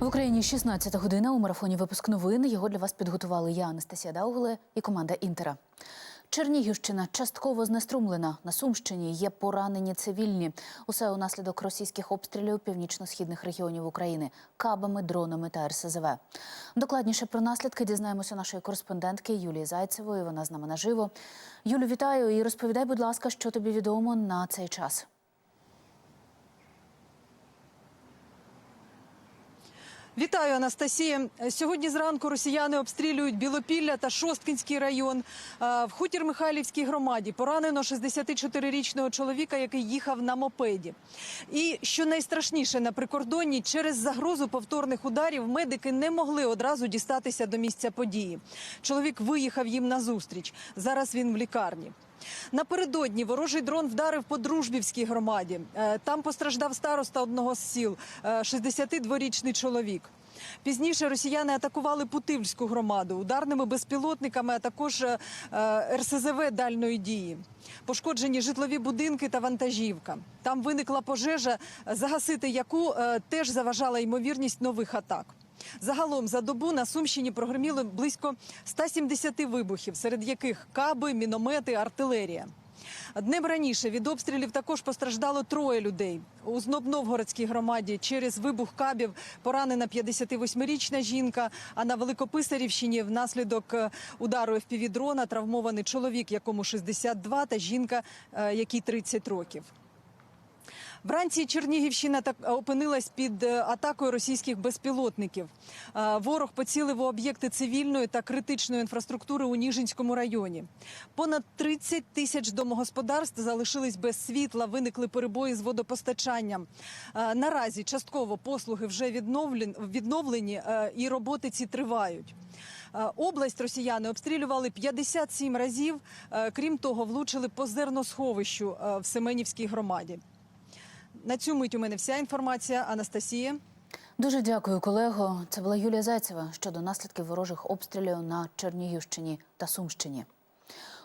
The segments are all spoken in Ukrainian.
В Україні 16 година у марафоні випуск новин. Його для вас підготували я, Анастасія Даугле і команда Інтера. Чернігівщина частково знеструмлена. На Сумщині є поранені цивільні. Усе унаслідок російських обстрілів північно-східних регіонів України кабами, дронами та РСЗВ. Докладніше про наслідки дізнаємося нашої кореспондентки Юлії Зайцевої. Вона з нами наживо. Юлю, вітаю і розповідай, будь ласка, що тобі відомо на цей час. Вітаю, Анастасія. Сьогодні зранку росіяни обстрілюють Білопілля та Шосткинський район. Е, В хутір Михайлівській громаді поранено 64-річного чоловіка, який їхав на мопеді. І що найстрашніше на прикордонні, через загрозу повторних ударів медики не могли одразу дістатися до місця події. Чоловік виїхав їм назустріч. Зараз він в лікарні. Напередодні ворожий дрон вдарив по Дружбівській громаді. Е, Там постраждав староста одного з сіл, е, 62-річний чоловік. Пізніше росіяни атакували Путивльську громаду ударними безпілотниками, а також е, е, РСЗВ дальної дії. Пошкоджені житлові будинки та вантажівка. Там виникла пожежа, загасити яку е, теж заважала ймовірність нових атак. Загалом за добу на Сумщині прогреміли близько 170 вибухів, серед яких каби, міномети, артилерія. Днем раніше від обстрілів також постраждало троє людей. У Знобновгородській громаді через вибух кабів поранена 58-річна жінка. А на Великописарівщині внаслідок е, удару ФПВ-дрона травмований чоловік, якому 62, та жінка, е, якій 30 років. Вранці Чернігівщина так опинилась під е, атакою російських безпілотників. Е, Ворог поцілив у об'єкти цивільної та критичної інфраструктури у Ніжинському районі. Понад 30 тисяч домогосподарств залишились без світла, виникли перебої з водопостачанням. Е, Наразі частково послуги вже відновлен- відновлені е, і роботи ці тривають. Е, Область росіяни обстрілювали 57 разів. Е, Крім того, влучили по зерносховищу е, в Семенівській громаді. На цю мить у мене вся інформація. Анастасія. Дуже дякую, колего. Це була Юлія Зайцева щодо наслідків ворожих обстрілів на Чернігівщині та Сумщині.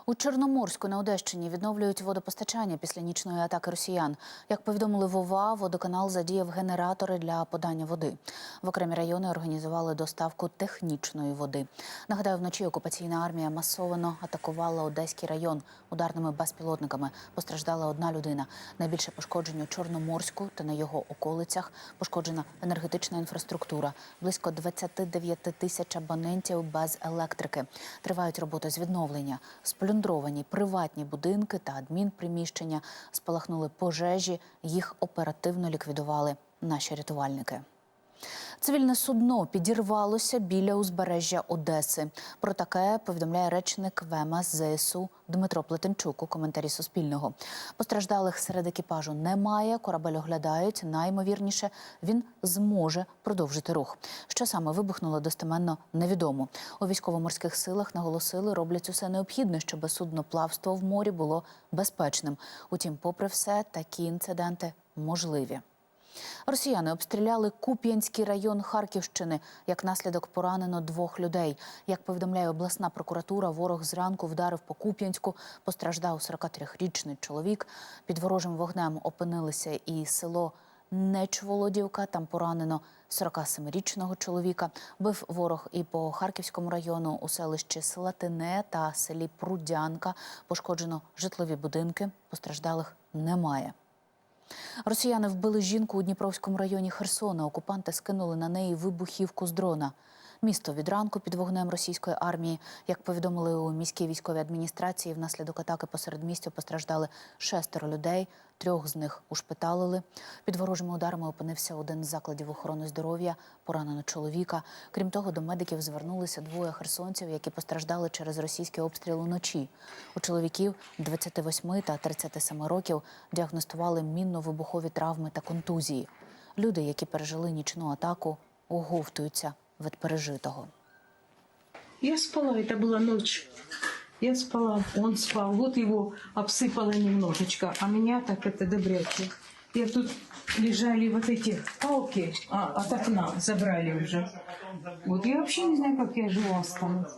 У Чорноморську на Одещині відновлюють водопостачання після нічної атаки росіян. Як повідомили в ОВА, водоканал задіяв генератори для подання води. В окремі райони організували доставку технічної води. Нагадаю, вночі окупаційна армія масово атакувала Одеський район ударними безпілотниками. Постраждала одна людина. Найбільше пошкоджень у Чорноморську та на його околицях пошкоджена енергетична інфраструктура. Близько 29 тисяч абонентів без електрики. Тривають роботи з відновлення. Сплюндровані приватні будинки та адмінприміщення спалахнули пожежі. Їх оперативно ліквідували наші рятувальники. Цивільне судно підірвалося біля узбережжя Одеси. Про таке повідомляє речник ВМС ЗСУ Дмитро Плетенчук у коментарі Суспільного. Постраждалих серед екіпажу немає. Корабель оглядають. Наймовірніше він зможе продовжити рух. Що саме вибухнуло достеменно невідомо. У військово-морських силах наголосили, роблять усе необхідне, щоб судноплавство в морі було безпечним. Утім, попри все, такі інциденти можливі. Росіяни обстріляли Куп'янський район Харківщини. Як наслідок поранено двох людей. Як повідомляє обласна прокуратура, ворог зранку вдарив по Куп'янську. Постраждав 43-річний чоловік. Під ворожим вогнем опинилися і село Нечволодівка. Там поранено 47-річного чоловіка. Бив ворог і по Харківському району у селищі Слатине та селі Прудянка. Пошкоджено житлові будинки. Постраждалих немає. Росіяни вбили жінку у Дніпровському районі Херсона. Окупанти скинули на неї вибухівку з дрона. Місто від ранку під вогнем російської армії. Як повідомили у міській військовій адміністрації, внаслідок атаки посеред містя постраждали шестеро людей. Трьох з них ушпиталили. Під ворожими ударами опинився один з закладів охорони здоров'я, поранено чоловіка. Крім того, до медиків звернулися двоє херсонців, які постраждали через російський обстріл уночі. У чоловіків 28 та 37 років діагностували мінно-вибухові травми та контузії. Люди, які пережили нічну атаку, оговтуються від пережитого. Я спала, это была ночь. Я спала, он спал. Вот его обсыпало немножечко, а меня так это добряче. Я тут лежали вот эти палки а, от окна, забрали уже. Вот я вообще не знаю, как я жива осталась.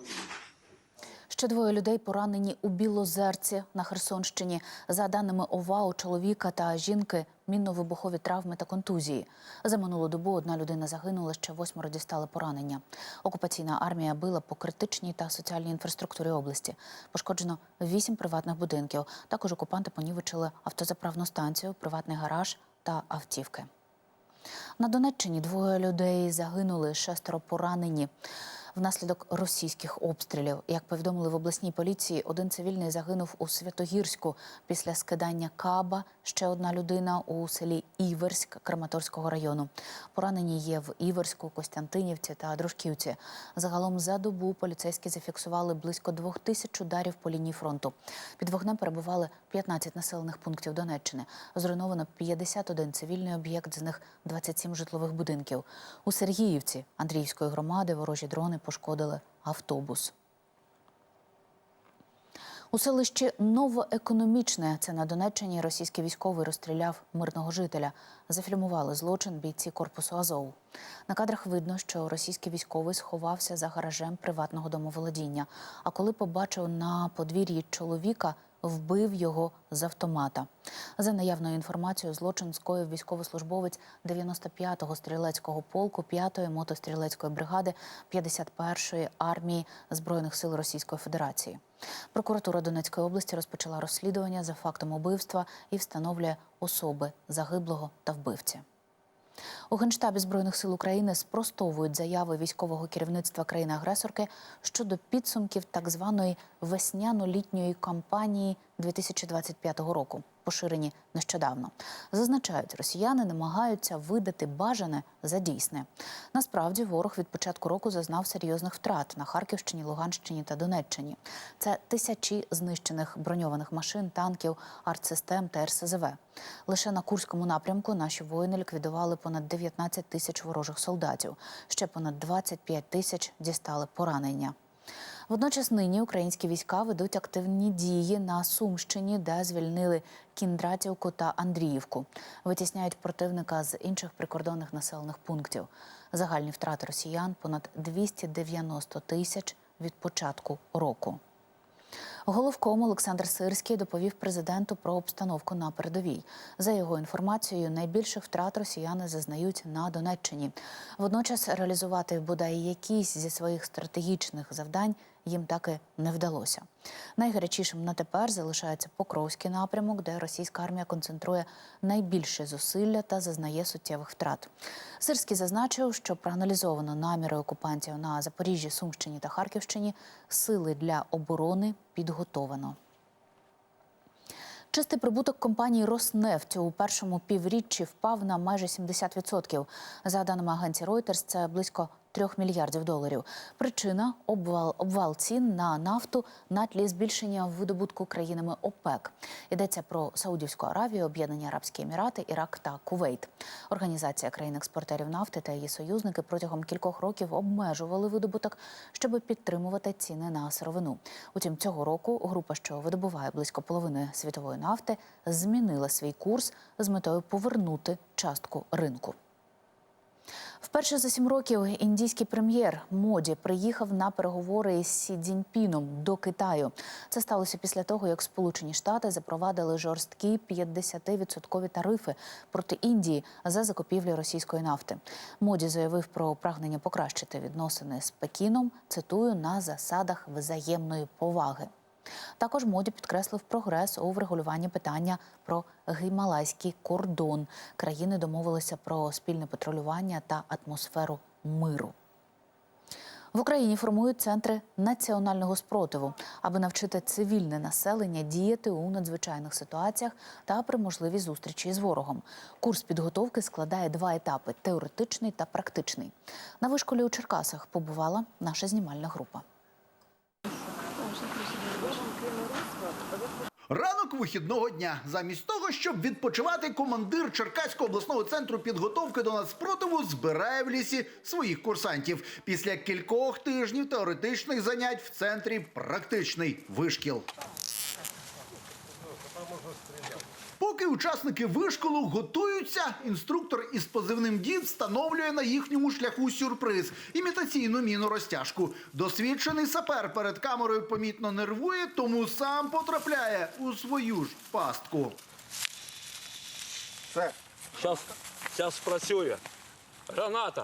Ще двоє людей поранені у Білозерці на Херсонщині. За даними ОВА, у чоловіка та жінки мінно-вибухові травми та контузії. За минулу добу одна людина загинула, ще восьмеро дістали поранення. Окупаційна армія била по критичній та соціальній інфраструктурі області. Пошкоджено вісім приватних будинків. Також окупанти понівечили автозаправну станцію, приватний гараж та автівки. На Донеччині двоє людей загинули, шестеро поранені внаслідок російських обстрілів. Як повідомили в обласній поліції, один цивільний загинув у Святогірську після скидання каба. Ще одна людина у селі Іверськ Краматорського району. Поранені є в Іверську, Костянтинівці та Дружківці. Загалом за добу поліцейські зафіксували близько двох тисяч ударів по лінії фронту. Під вогнем перебували 15 населених пунктів Донеччини. Зруйновано 51 цивільний об'єкт, з них 27 житлових будинків. У Сергіївці Андріївської громади ворожі дрони пошкодили автобус. У селищі Новоекономічне, це на Донеччині, російський військовий розстріляв мирного жителя. Зафільмували злочин бійці корпусу Азов. На кадрах видно, що російський військовий сховався за гаражем приватного домоволодіння. А коли побачив на подвір'ї чоловіка, вбив його з автомата. За наявною інформацією, злочин скоїв військовослужбовець 95-го стрілецького полку 5-ї мотострілецької бригади 51-ї армії збройних сил Російської Федерації. Прокуратура Донецької області розпочала розслідування за фактом убивства і встановлює особи загиблого та вбивці. У Генштабі Збройних сил України спростовують заяви військового керівництва країни-агресорки щодо підсумків так званої весняно-літньої кампанії 2025 року, поширені нещодавно. Зазначають, росіяни намагаються видати бажане за дійсне. Насправді ворог від початку року зазнав серйозних втрат на Харківщині, Луганщині та Донеччині. Це тисячі знищених броньованих машин, танків, артсистем та РСЗВ. Лише на Курському напрямку наші воїни ліквідували понад 19 тисяч ворожих солдатів. Ще понад 25 тисяч дістали поранення. Водночас нині українські війська ведуть активні дії на Сумщині, де звільнили Кіндратівку та Андріївку. Витісняють противника з інших прикордонних населених пунктів. Загальні втрати росіян понад 290 тисяч від початку року. Головком Олександр Сирський доповів президенту про обстановку на передовій. За його інформацією, найбільших втрат росіяни зазнають на Донеччині. Водночас реалізувати бодай якісь зі своїх стратегічних завдань їм так і не вдалося. Найгарячішим на тепер залишається Покровський напрямок, де російська армія концентрує найбільше зусилля та зазнає суттєвих втрат. Сирський зазначив, що проаналізовано наміри окупантів на Запоріжжі, Сумщині та Харківщині. Сили для оборони підготовано. Чистий прибуток компанії Роснефть у першому півріччі впав на майже 70%. За даними агенції Reuters, це близько 3 мільярдів доларів. Причина обвал, обвал цін на нафту на тлі збільшення видобутку країнами ОПЕК. Йдеться про Саудівську Аравію, Об'єднані Арабські Емірати, Ірак та Кувейт. Організація країн-експортерів нафти та її союзники протягом кількох років обмежували видобуток, щоб підтримувати ціни на сировину. Утім, цього року група, що видобуває близько половини світової нафти, змінила свій курс з метою повернути частку ринку. Вперше за сім років індійський прем'єр Моді приїхав на переговори із Сі Цзіньпіном до Китаю. Це сталося після того, як Сполучені Штати запровадили жорсткі 50-відсоткові тарифи проти Індії за закупівлю російської нафти. Моді заявив про прагнення покращити відносини з Пекіном. Цитую на засадах взаємної поваги. Також моді підкреслив прогрес у врегулюванні питання про гімалайський кордон. Країни домовилися про спільне патрулювання та атмосферу миру. В Україні формують центри національного спротиву, аби навчити цивільне населення діяти у надзвичайних ситуаціях та при можливій зустрічі з ворогом. Курс підготовки складає два етапи: теоретичний та практичний. На вишколі у Черкасах побувала наша знімальна група. Ранок вихідного дня. Замість того, щоб відпочивати, командир Черкаського обласного центру підготовки до нацпротиву збирає в лісі своїх курсантів. Після кількох тижнів теоретичних занять в центрі практичний вишкіл. Поки учасники вишколу готуються, інструктор із позивним дід встановлює на їхньому шляху сюрприз імітаційну міну розтяжку. Досвідчений сапер перед камерою помітно нервує, тому сам потрапляє у свою ж пастку. Зараз, зараз працює. Граната.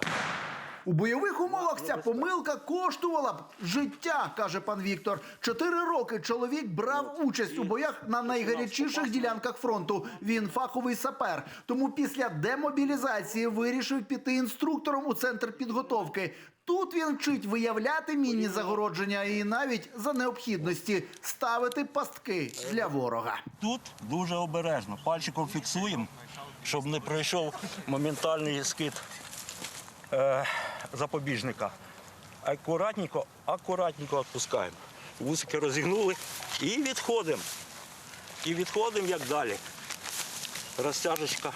У бойових умовах ця помилка коштувала б життя, каже пан Віктор. Чотири роки чоловік брав участь у боях на найгарячіших ділянках фронту. Він фаховий сапер. Тому після демобілізації вирішив піти інструктором у центр підготовки. Тут він вчить виявляти мінні загородження і навіть за необхідності ставити пастки для ворога. Тут дуже обережно. Пальчиком фіксуємо, щоб не пройшов моментальний скид е, запобіжника. Акуратненько, акуратненько відпускаємо. Вусики розігнули і відходимо. І відходимо як далі. Розтяжечка.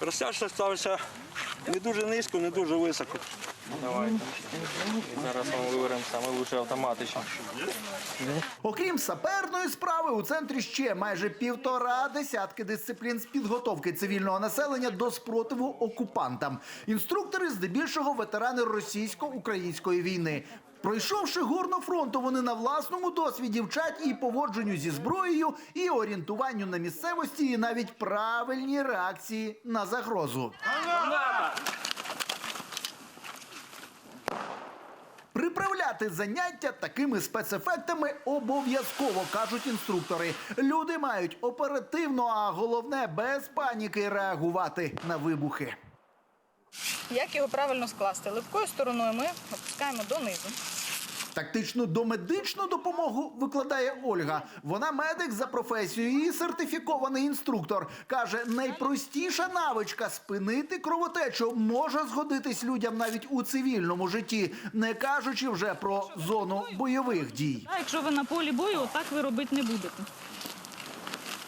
Розтяжка ставиться не дуже низько, не дуже високо. Давайте. Зараз ми виберемо саме лучший автоматичний. Окрім саперної справи, у центрі ще майже півтора десятки дисциплін з підготовки цивільного населення до спротиву окупантам. Інструктори здебільшого ветерани російсько-української війни. Пройшовши горно фронту, вони на власному досвіді вчать і поводженню зі зброєю, і орієнтуванню на місцевості, і навіть правильній реакції на загрозу. Приправляти заняття такими спецефектами обов'язково кажуть інструктори. Люди мають оперативно, а головне без паніки реагувати на вибухи. Як його правильно скласти? Липкою стороною ми опускаємо донизу. Тактичну домедичну допомогу викладає Ольга. Вона медик за професією і сертифікований інструктор. Каже, найпростіша навичка спинити кровотечу може згодитись людям навіть у цивільному житті, не кажучи вже про зону бойових дій. Якщо ви на полі бою, так ви робити не будете.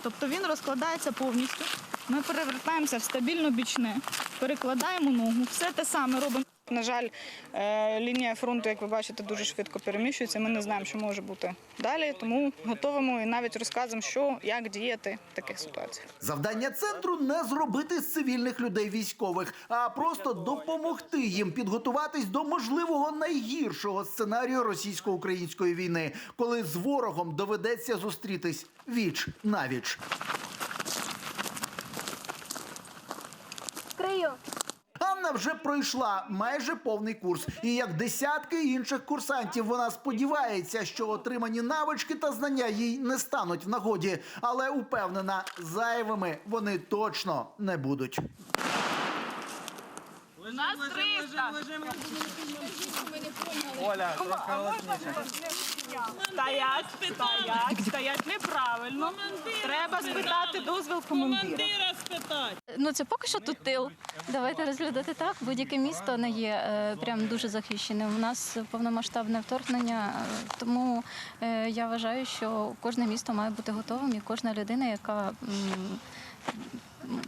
Тобто він розкладається повністю. Ми перевертаємося в стабільно бічне, перекладаємо ногу, все те саме робимо. На жаль, е, лінія фронту, як ви бачите, дуже швидко переміщується. Ми не знаємо, що може бути далі, тому готовимо і навіть розказуємо, що як діяти в таких ситуаціях. Завдання центру не зробити з цивільних людей військових, а просто допомогти їм підготуватись до можливого найгіршого сценарію російсько-української війни, коли з ворогом доведеться зустрітись віч навіч. Анна вже пройшла майже повний курс, і як десятки інших курсантів, вона сподівається, що отримані навички та знання їй не стануть в нагоді, але упевнена, зайвими вони точно не будуть. Нас 300. Оля. Стоять, стоять, стоять неправильно. Треба спитати дозвіл командира. Ну це поки що тут тил. Давайте розглядати так. Будь-яке місто не є е, прям дуже захищеним. У нас повномасштабне вторгнення, е, тому е, я вважаю, що кожне місто має бути готовим, і кожна людина, яка м,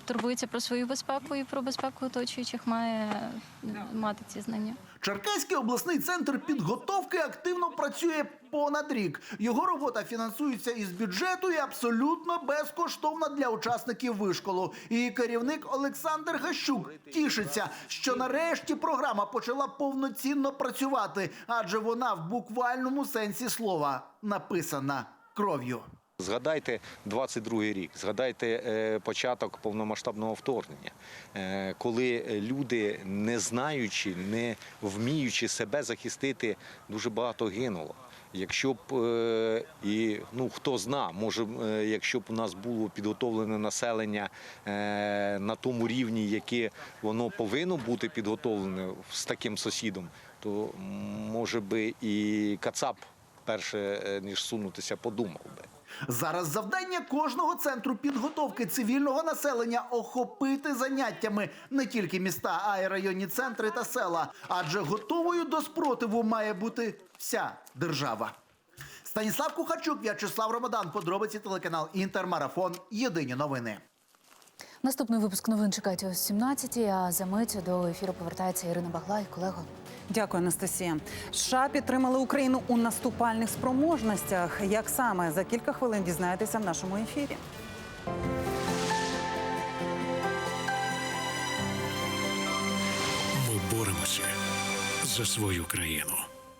турбується про свою безпеку і про безпеку оточуючих, має е, мати ці знання. Черкаський обласний центр підготовки активно працює понад рік. Його робота фінансується із бюджету і абсолютно безкоштовна для учасників вишколу. І керівник Олександр Гащук тішиться, що нарешті програма почала повноцінно працювати, адже вона в буквальному сенсі слова написана кров'ю. Згадайте 22-й рік, згадайте е, початок повномасштабного вторгнення, е, коли люди, не знаючи, не вміючи себе захистити, дуже багато гинуло. Якщо б е, і ну хто зна, може, якщо б у нас було підготовлене населення на тому рівні, яке воно повинно бути підготовлене з таким сусідом, то може би і Кацап перше ніж сунутися, подумав би. Зараз завдання кожного центру підготовки цивільного населення охопити заняттями не тільки міста, а й районні центри та села. Адже готовою до спротиву має бути вся держава. Станіслав Кухарчук, В'ячеслав Ромадан. Подробиці телеканал Інтермарафон. Єдині новини. Наступний випуск новин чекайте о 17-й, а за мить до ефіру повертається Ірина Баглай, колего. Дякую, Анастасія. США підтримали Україну у наступальних спроможностях. Як саме за кілька хвилин дізнаєтеся в нашому ефірі? Ми боремося за свою країну.